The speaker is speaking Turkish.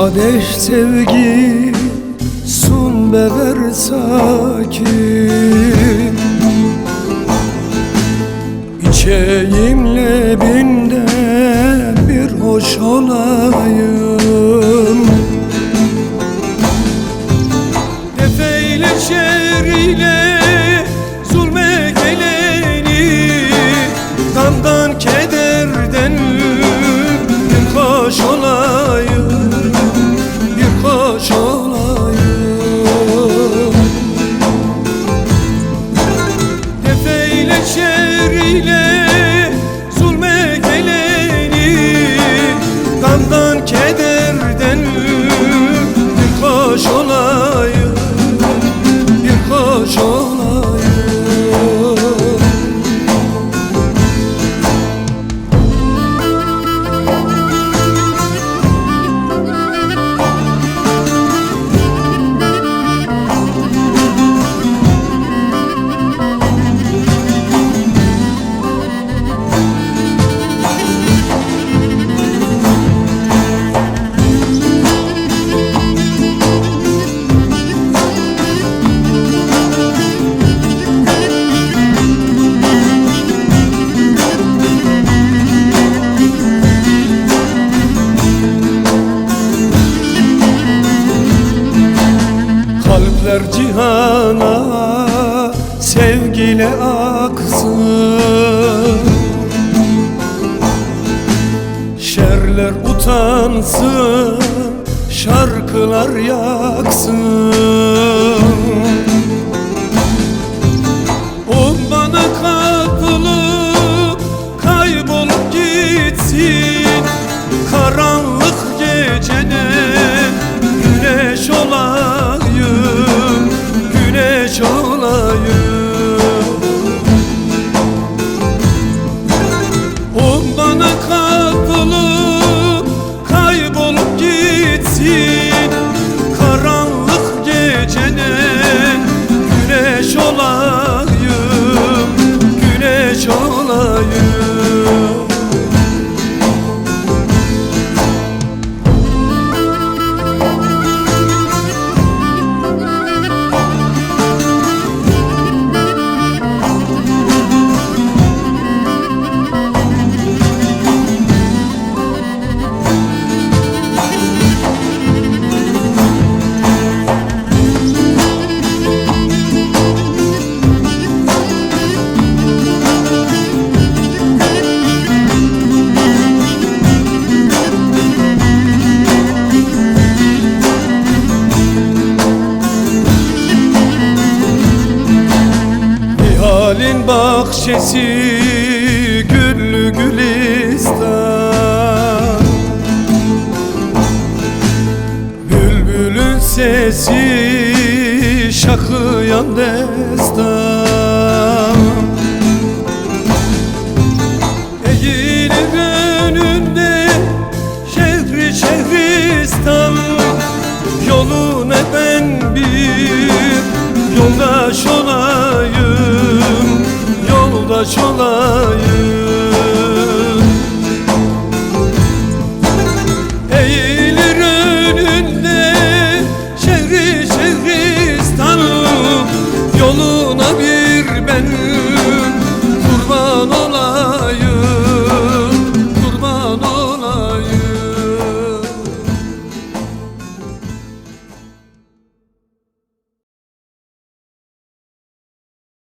Kadeş sevgi sun bever sakin sevgiyle aksın. Şerler utansın, şarkılar yaksın. O bana kapılıp kaybolup gitsin. Karanlık gecede güneş olayım bahçesi güllü gülistan. Bülbülün sesi şakıyan destan Eğilir önünde şehri şehristan. Yoluna ben bir yoldaş olayım Yoldaş olayım